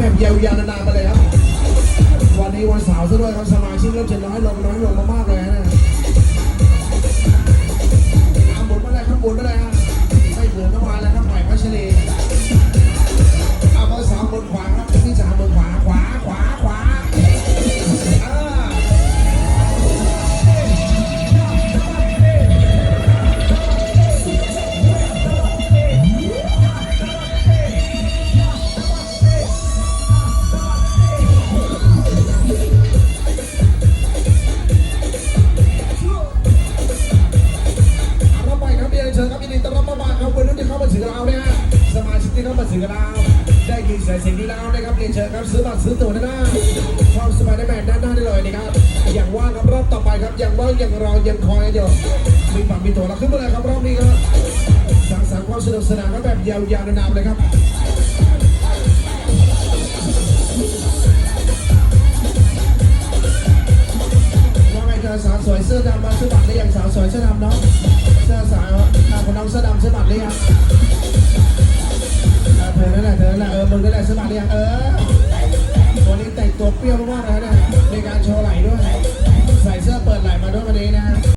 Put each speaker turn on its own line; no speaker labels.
แบบยาวๆนานๆไปเลยครับ วันนี้วันเสาร์ซะด้วยครับสมาชิกเริ่มจะน้อยลงน้อยลงมากๆเลยนะเอาหมุนมาเลยครับนมาเลยฮะไม่เหมือนเมื่อวานแล้วครับปล่อยพัชรี วัยรุ่นเข้าเราเนี่ยสมาชิกที่เข้ามาถึงเราได้ยินเสียงเสียงนี้แล้วนะครับเรียนเชิญครับซื้อบัตรซื้อตั๋วด้านหน้าความสบายได้แมนด้านหน้าได้เลยนะครับอย่างว่างครับรอบต่อไปครับอย่างว่างอย่างรอยังคอยกันอยู่มีบัตรมีตั๋วแล้วขึ้นมาเลยครับรอบนี้ครับสังสรรค์ความสนุกสนานกันแบบยาวๆนานๆเลยครับสาวสวยเสื้อดำมาซื้อบัตรหรือยังสาวสวยเสื้อดำเนาะเสื้อสาวคนน้องเสื้อดำซื้อบัตรหรือยัง สบายรเรียเออวันนี้แต่งตัวเปรี้ยวมากนะฮะ